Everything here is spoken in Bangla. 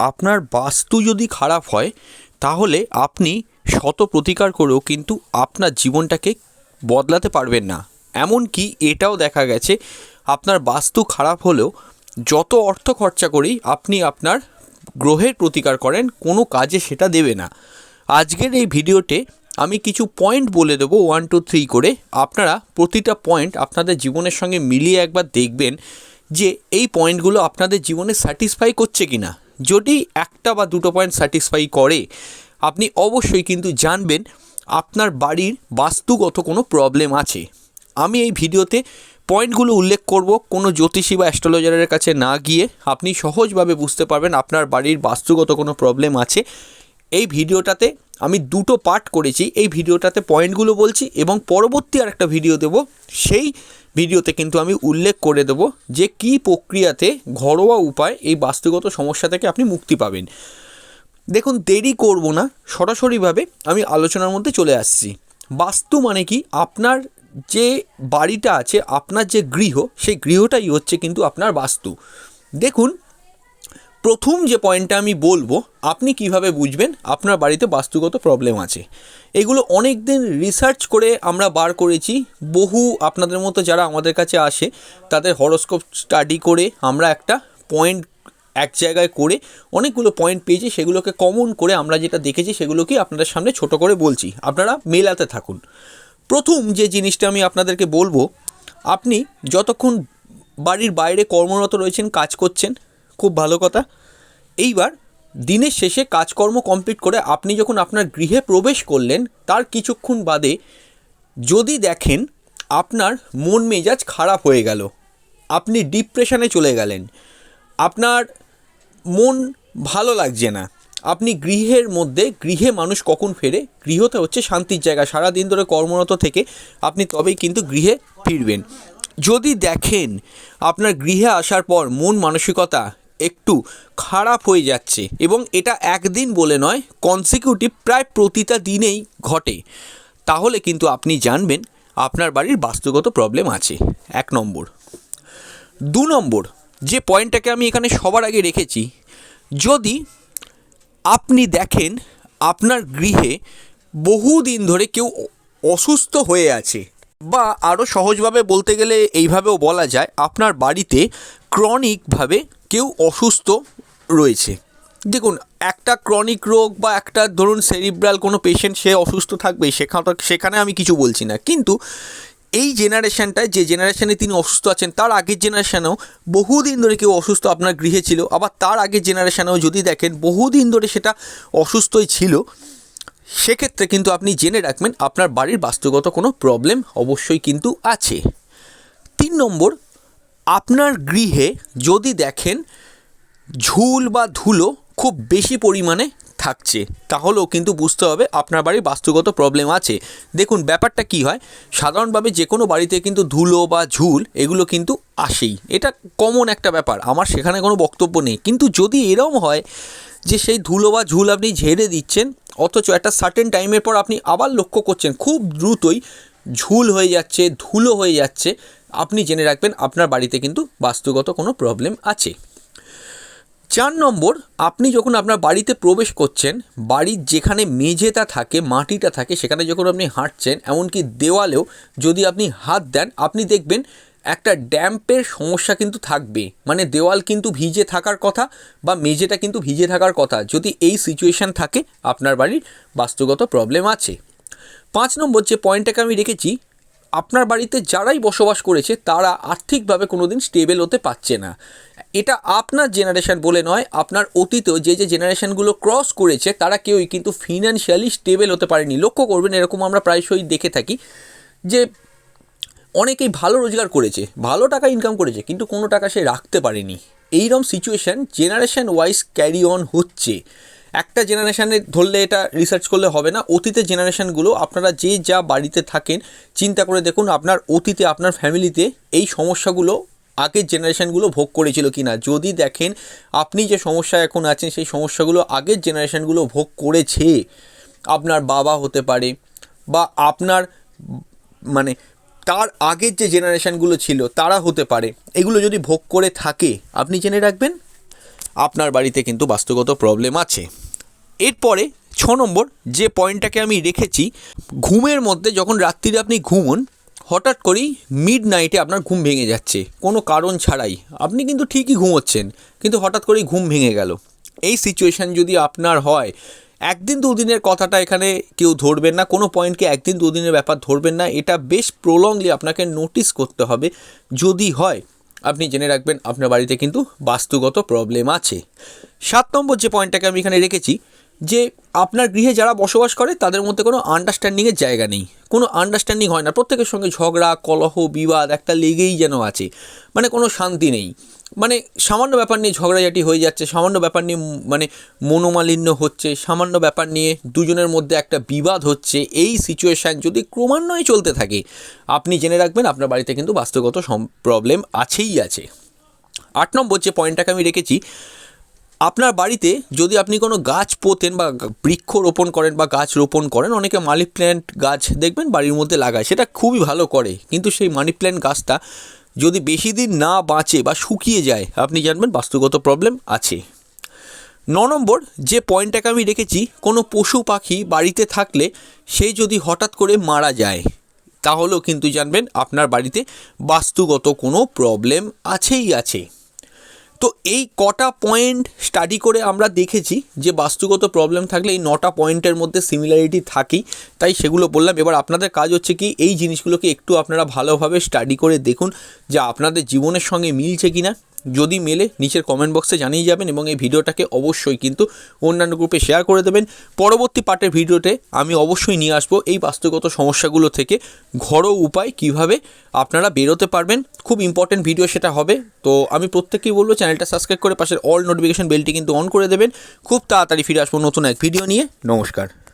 আপনার বাস্তু যদি খারাপ হয়, তাহলে আপনি শত প্রতিকার করেও কিন্তু আপনার জীবনটাকে বদলাতে পারবেন না। এমনকি এটাও দেখা গেছে, আপনার বাস্তু খারাপ হলেও যত অর্থ খরচা করেই আপনি আপনার গ্রহের প্রতিকার করেন, কোনো কাজে সেটা দেবে না। আজকের এই ভিডিওতে আমি কিছু পয়েন্ট বলে দেবো ওয়ান টু থ্রি করে। আপনারা প্রতিটা পয়েন্ট আপনাদের জীবনের সঙ্গে মিলিয়ে একবার দেখবেন যে এই পয়েন্টগুলো আপনাদের জীবনে স্যাটিসফাই করছে কি না যদি একটা বা দুটো পয়েন্ট স্যাটিসফাই করে, আপনি অবশ্যই কিন্তু জানবেন আপনার বাড়ির বাস্তুগত কোনো প্রবলেম আছে। আমি এই ভিডিওতে পয়েন্টগুলো উল্লেখ করব, কোনো জ্যোতিষী বা অ্যাস্ট্রোলজারের কাছে না গিয়ে। আপনি সহজভাবে বুঝতে পারবেন আপনার বাড়ির বাস্তুগত কোনো প্রবলেম আছে। এই ভিডিওটাতে আমি দুটো পার্ট করেছি। এই ভিডিওটাতে পয়েন্টগুলো বলছি এবং পরবর্তী আরেকটা ভিডিও দেব। সেই ভিডিওতে কিন্তু আমি উল্লেখ করে দেব যে কী প্রক্রিয়াতে ঘরোয়া উপায় এই বাস্তুগত সমস্যা থেকে আপনি মুক্তি পাবেন। দেখুন, দেরি করব না। সরাসরিভাবে আমি আলোচনার মধ্যে চলে আসছি। বাস্তু মানে কি? আপনার যে বাড়িটা আছে, আপনার যে গৃহ, সেই গৃহটাই হচ্ছে কিন্তু আপনার বাস্তু। দেখুন প্রথম যে পয়েন্টটা আমি বলব, আপনি কীভাবে বুঝবেন? আপনার বাড়িতে বাস্তুগত প্রবলেম আছে। এগুলো অনেক দিন রিসার্চ করে আমরা বার করেছি। বহু আপনাদের মতো যারা আমাদের কাছে আসে, তাদের হরোস্কোপ স্টাডি করে আমরা একটা পয়েন্ট এক জায়গায় করে অনেকগুলো পয়েন্ট পেয়েছি, সেগুলোকে কমন করে আমরা যেটা দেখেছি, সেগুলোকে আপনাদের সামনে ছোট করে বলছি। আপনারা মেলাতে থাকুন। প্রথম যে জিনিসটা আমি আপনাদেরকে বলব, আপনি যতক্ষণ বাড়ির বাইরে কর্মরত রয়েছেন, কাজ করছেন খুব ভালো কথা। এইবার দিনের শেষে কাজকর্ম কমপ্লিট করে আপনি যখন আপনার গৃহে প্রবেশ করলেন, তার কিছুক্ষণ বাদে যদি দেখেন আপনার মন মেজাজ খারাপ হয়ে গেল, আপনি ডিপ্রেশনে চলে গেলেন, আপনার মন ভালো লাগছে না, আপনি গৃহের মধ্যে, গৃহে মানুষ কখন ফেরে? গৃহতে হচ্ছে শান্তির জায়গা সারা দিন ধরে কর্মরত থেকে আপনি তবেই কিন্তু গৃহে ফিরবেন। যদি দেখেন আপনার গৃহে আসার পর মন মানসিকতা একটু খারাপ হয়ে যাচ্ছে এবং এটা একদিন বলে নয় কনসিকিউটিভ প্রায় প্রতিটা দিনেই ঘটে। তাহলে কিন্তু আপনি জানবেন আপনার বাড়ির বাস্তুগত প্রবলেম আছে। এক নম্বর। দু নম্বর, যে পয়েন্টটাকে আমি এখানে সবার আগে রেখেছি, যদি আপনি দেখেন আপনার গৃহে বহুদিন ধরে কেউ অসুস্থ হয়ে আছে বা আরও সহজভাবে বলতে গেলে এইভাবেও বলা যায়, আপনার বাড়িতে ক্রনিকভাবে কেউ অসুস্থ রয়েছে। দেখুন, একটা ক্রনিক রোগ বা একটা ধরুন সেরিব্রাল কোনো পেশেন্ট সে অসুস্থ থাকবে, সেখানে সেখানে আমি কিছু বলছি না। কিন্তু এই জেনারেশানটায় যে জেনারেশানে তিনি অসুস্থ আছেন, তার আগের জেনারেশনেও বহুদিন ধরে কেউ অসুস্থ আপনার গৃহে ছিল। আবার তার আগের জেনারেশানেও যদি দেখেন, বহুদিন ধরে সেটা অসুস্থই ছিল। সেক্ষেত্রে কিন্তু আপনি জেনে রাখবেন আপনার বাড়ির বাস্তুগত কোনো প্রবলেম অবশ্যই কিন্তু আছে। তিন নম্বর, আপনার গৃহে যদি দেখেন ঝুল বা ধুলো খুব বেশি পরিমাণে থাকছে, তাহলেও কিন্তু বুঝতে হবে আপনার বাড়ির বাস্তুগত প্রবলেম আছে। দেখুন, ব্যাপারটা কি হয়? সাধারণভাবে যে কোনো বাড়িতে কিন্তু ধুলো বা ঝুল এগুলো কিন্তু আসেই। এটা কমন একটা ব্যাপার, আমার সেখানে কোনো বক্তব্য নেই। কিন্তু যদি এরম হয় যে সেই ধুলো বা ঝুল আপনি ঝেড়ে দিচ্ছেন অথচ একটা সার্টেন টাইমের পর আপনি আবার লক্ষ্য করছেন, খুব দ্রুতই ঝুল হয়ে যাচ্ছে, ধুলো হয়ে যাচ্ছে। আপনি জেনে রাখবেন, আপনার বাড়িতে কিন্তু বাস্তুগত কোনো প্রবলেম আছে। চার নম্বর, আপনি যখন আপনার বাড়িতে প্রবেশ করছেন, বাড়ির যেখানে মেঝেটা থাকে, মাটিটা থাকে, সেখানে যখন আপনি হাঁটছেন, এমনকি দেওয়ালেও যদি আপনি হাত দেন, আপনি দেখবেন একটা ড্যাম্পের সমস্যা কিন্তু থাকবে। মানে দেওয়াল কিন্তু ভিজে থাকার কথা বা মেঝেটা কিন্তু ভিজে থাকার কথা। যদি এই সিচুয়েশান থাকে, আপনার বাড়ির বাস্তুগত প্রবলেম আছে। পাঁচ নম্বর যে পয়েন্টটাকে আমি রেখেছি, আপনার বাড়িতে যারাই বসবাস করেছে, তারা আর্থিকভাবে কোনো দিন স্টেবল হতে পারছে না। এটা আপনার জেনারেশান বলে নয়, আপনার অতীতেও যে যে জেনারেশানগুলো ক্রস করেছে, তারা কেউই কিন্তু ফিনান্সিয়ালি স্টেবল হতে পারেনি। লক্ষ্য করবেন, এরকম আমরা প্রায়শই দেখে থাকি যে অনেকেই ভালো রোজগার করেছে, ভালো টাকা ইনকাম করেছে, কিন্তু কোনো টাকা সে রাখতে পারেনি। এইরকম situation generation wise carry on হচ্ছে। একটা জেনারেশানে ধরলে এটা রিসার্চ করলে হবে না, অতীতের জেনারেশানগুলো আপনারা যে যা বাড়িতে থাকেন, চিন্তা করে দেখুন আপনার অতীতে, আপনার ফ্যামিলিতে এই সমস্যাগুলো আগের জেনারেশানগুলো ভোগ করেছিল কি না যদি দেখেন আপনি যে সমস্যা এখন আছেন, সেই সমস্যাগুলো আগের জেনারেশানগুলো ভোগ করেছে। আপনার বাবা হতে পারে বা আপনার মানে তার আগের যে জেনারেশানগুলো ছিল, তারা হতে পারে। এগুলো যদি ভোগ করে থাকে, আপনি জেনে রাখবেন, আপনার বাড়িতে কিন্তু বাস্তুগত প্রবলেম আছে। এরপরে ছ নম্বর, যে পয়েন্টটাকে আমি রেখেছি, ঘুমের মধ্যে যখন রাত্রিরে আপনি ঘুমন, হঠাৎ করেই মিড নাইটে আপনার ঘুম ভেঙে যাচ্ছে। কোনো কারণ ছাড়াই। আপনি কিন্তু ঠিকই ঘুমোচ্ছেন, কিন্তু হঠাৎ করেই ঘুম ভেঙে গেল। এই সিচুয়েশান যদি আপনার হয় একদিন দুদিনের কথাটা এখানে কেউ ধরবেন না, কোনো পয়েন্টকে একদিন দুদিনের ব্যাপার ধরবেন না, এটা বেশ প্রলংলি আপনাকে নোটিস করতে হবে। যদি হয়, আপনি জেনে রাখবেন আপনার বাড়িতে কিন্তু বাস্তুগত প্রবলেম আছে। সাত নম্বর যে পয়েন্টটাকে আমি এখানে রেখেছি, যে আপনার গৃহে যারা বসবাস করে, তাদের মধ্যে কোনো আন্ডারস্ট্যান্ডিংয়ের জায়গা নেই। কোনো আন্ডারস্ট্যান্ডিং হয় না, প্রত্যেকের সঙ্গে ঝগড়া, কলহ, বিবাদ একটা লেগেই যেন আছে। মানে কোনো শান্তি নেই। মানে সামান্য ব্যাপার নিয়ে ঝগড়াঝাটি হয়ে যাচ্ছে, সামান্য ব্যাপার নিয়ে মানে মনোমালিন্য হচ্ছে, সামান্য ব্যাপার নিয়ে দুজনের মধ্যে একটা বিবাদ হচ্ছে, এই সিচুয়েশান যদি ক্রমান্বয়ে চলতে থাকে, আপনি জেনে রাখবেন আপনার বাড়িতে কিন্তু বাস্তুগত প্রবলেম আছেই আছে। আট নম্বর যে পয়েন্টটাকে আমি রেখেছি, আপনার বাড়িতে যদি আপনি কোনো গাছ পোতেন বা বৃক্ষ রোপণ করেন বা গাছ রোপণ করেন, অনেকে মানি প্ল্যান্ট গাছ দেখবেন বাড়ির মধ্যে লাগায়, সেটা খুবই ভালো করে, কিন্তু সেই মানি প্ল্যান্ট গাছটা যদি বেশি দিন না বাঁচে বা শুকিয়ে যায়, আপনি জানবেন বাস্তুগত প্রবলেম আছে। ন নম্বর, যে পয়েন্টটাকে আমি রেখেছি, কোনো পশু পাখি বাড়িতে থাকলে সে যদি হঠাৎ করে মারা যায়, তাহলেও কিন্তু জানবেন আপনার বাড়িতে বাস্তুগত কোনো প্রবলেম আছেই আছে। তো এই কটা পয়েন্ট স্টাডি করে আমরা দেখেছি যে বাস্তুগত প্রবলেম থাকলে এই নটা পয়েন্টের মধ্যে সিমিলারিটি থাকেই। তাই সেগুলো বললাম। এবার আপনাদের কাজ হচ্ছে কি, এই জিনিসগুলোকে একটু আপনারা ভালোভাবে স্টাডি করে দেখুন যে আপনাদের জীবনের সঙ্গে মিলছে কি না যদি মেলে, নিচের কমেন্ট বক্সে জানিয়ে যাবেন এবং এই ভিডিওটাকে অবশ্যই কিন্তু অন্যান্য গ্রুপে শেয়ার করে দেবেন। পরবর্তী পার্টের ভিডিওতে আমি অবশ্যই নিয়ে আসব এই বাস্তুগত সমস্যাগুলো থেকে ঘরোয়া উপায় কীভাবে আপনারা বেরোতে পারবেন। খুব ইম্পর্টেন্ট ভিডিও সেটা হবে। তো আমি প্রত্যেককেই বলব চ্যানেলটা সাবস্ক্রাইব করে পাশের অল নোটিফিকেশন বেলটি কিন্তু অন করে দেবেন। খুব তাড়াতাড়ি ফিরে আসব নতুন এক ভিডিও নিয়ে। নমস্কার।